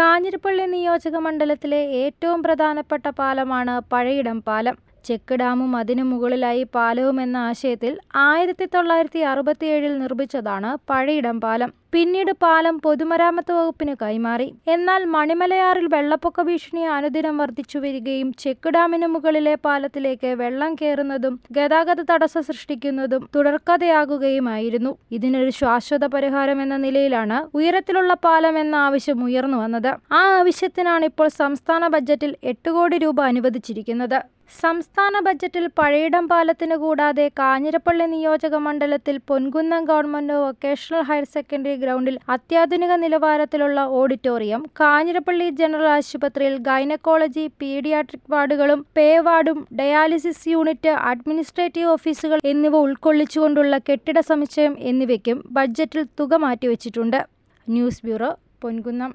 കാഞ്ഞിരപ്പള്ളി നിയോജക മണ്ഡലത്തിലെ ഏറ്റവും പ്രധാനപ്പെട്ട പാലമാണ് പഴയിടം പാലം. ചെക്ക് ഡാമും അതിനു മുകളിലായി പാലവും എന്ന ആശയത്തിൽ ആയിരത്തി തൊള്ളായിരത്തി അറുപത്തിയേഴിൽ നിർമ്മിച്ചതാണ് പഴയിടം പാലം. പിന്നീട് പാലം പൊതുമരാമത്ത് വകുപ്പിന് കൈമാറി. എന്നാൽ മണിമലയാറിൽ വെള്ളപ്പൊക്ക ഭീഷണി അനുദിനം വർദ്ധിച്ചു വരികയും ചെക്ക് ഡാമിന് മുകളിലെ പാലത്തിലേക്ക് വെള്ളം കയറുന്നതും ഗതാഗത തടസ്സം സൃഷ്ടിക്കുന്നതും തുടർക്കഥയാകുകയുമായിരുന്നു. ഇതിനൊരു ശാശ്വത പരിഹാരം എന്ന നിലയിലാണ് ഉയരത്തിലുള്ള പാലം എന്ന ആവശ്യം ഉയർന്നു വന്നത്. ആ ആവശ്യത്തിനാണ് ഇപ്പോൾ സംസ്ഥാന ബജറ്റിൽ എട്ട് കോടി രൂപ അനുവദിച്ചിരിക്കുന്നത്. സംസ്ഥാന ബജറ്റിൽ പഴയിടം പാലത്തിന് കൂടാതെ കാഞ്ഞിരപ്പള്ളി നിയോജക മണ്ഡലത്തിൽ Ponkunnam government vocational higher secondary ഗ്രൗണ്ടിൽ അത്യാധുനിക നിലവാരത്തിലുള്ള ഓഡിറ്റോറിയം കാഞ്ഞിരപ്പള്ളി ജനറൽ ആശുപത്രിയിൽ ഗൈനക്കോളജി പീഡിയാട്രിക് വാർഡുകളും പേ വാർഡും ഡയാലിസിസ് യൂണിറ്റ് അഡ്മിനിസ്ട്രേറ്റീവ് ഓഫീസുകൾ എന്നിവ ഉൾക്കൊള്ളിച്ചുകൊണ്ടുള്ള കെട്ടിട സമുച്ചയം എന്നിവയ്ക്കും ബഡ്ജറ്റിൽ തുക മാറ്റിവെച്ചിട്ടുണ്ട്. News bureau Ponkunnam.